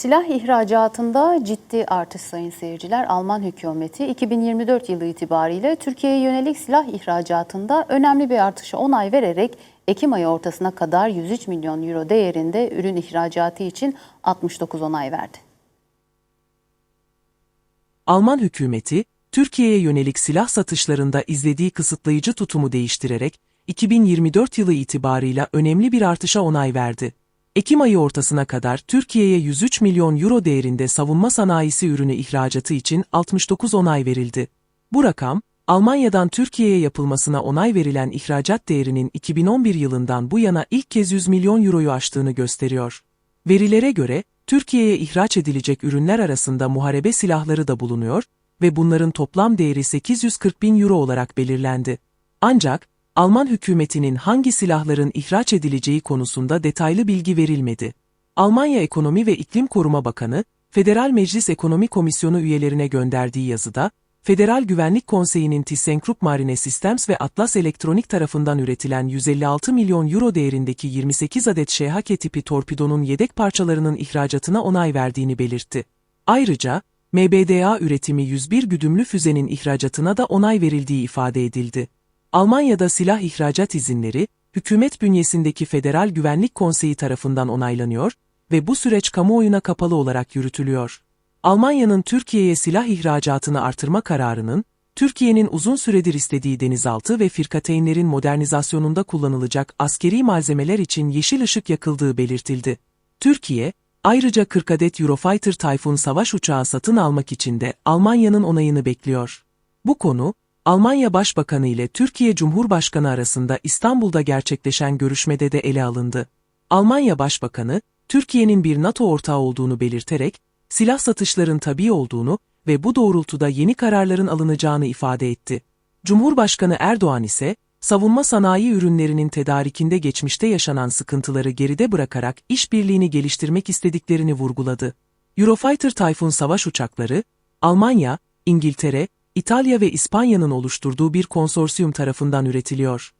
Silah ihracatında ciddi artış sayın seyirciler. Alman hükümeti 2024 yılı itibariyle Türkiye'ye yönelik silah ihracatında önemli bir artışa onay vererek Ekim ayı ortasına kadar 103 milyon euro değerinde ürün ihracatı için 69 onay verdi. Alman hükümeti, Türkiye'ye yönelik silah satışlarında izlediği kısıtlayıcı tutumu değiştirerek, 2024 yılı itibarıyla önemli bir artışa onay verdi. Ekim ayı ortasına kadar Türkiye'ye 103 milyon euro değerinde savunma sanayisi ürünü ihracatı için 69 onay verildi. Bu rakam, Almanya'dan Türkiye'ye yapılmasına onay verilen ihracat değerinin 2011 yılından bu yana ilk kez 100 milyon euroyu aştığını gösteriyor. Verilere göre, Türkiye'ye ihraç edilecek ürünler arasında muharebe silahları da bulunuyor ve bunların toplam değeri 840 bin euro olarak belirlendi. Ancak, Alman hükümetinin hangi silahların ihraç edileceği konusunda detaylı bilgi verilmedi. Almanya Ekonomi ve İklim Koruma Bakanı, Federal Meclis Ekonomi Komisyonu üyelerine gönderdiği yazıda, Federal Güvenlik Konseyi'nin ThyssenKrupp Marine Systems ve Atlas Elektronik tarafından üretilen 156 milyon euro değerindeki 28 adet Şehake tipi torpidonun yedek parçalarının ihracatına onay verdiğini belirtti. Ayrıca, MBDA üretimi 101 güdümlü füzenin ihracatına da onay verildiği ifade edildi. Almanya'da silah ihracat izinleri, hükümet bünyesindeki Federal Güvenlik Konseyi tarafından onaylanıyor ve bu süreç kamuoyuna kapalı olarak yürütülüyor. Almanya'nın Türkiye'ye silah ihracatını artırma kararının, Türkiye'nin uzun süredir istediği denizaltı ve firkateynlerin modernizasyonunda kullanılacak askeri malzemeler için yeşil ışık yakıldığı belirtildi. Türkiye, ayrıca 40 adet Eurofighter Typhoon savaş uçağı satın almak için de Almanya'nın onayını bekliyor. Bu konu, Almanya Başbakanı ile Türkiye Cumhurbaşkanı arasında İstanbul'da gerçekleşen görüşmede de ele alındı. Almanya Başbakanı, Türkiye'nin bir NATO ortağı olduğunu belirterek, silah satışların tabii olduğunu ve bu doğrultuda yeni kararların alınacağını ifade etti. Cumhurbaşkanı Erdoğan ise, savunma sanayi ürünlerinin tedarikinde geçmişte yaşanan sıkıntıları geride bırakarak işbirliğini geliştirmek istediklerini vurguladı. Eurofighter Typhoon savaş uçakları, Almanya, İngiltere, İtalya ve İspanya'nın oluşturduğu bir konsorsiyum tarafından üretiliyor.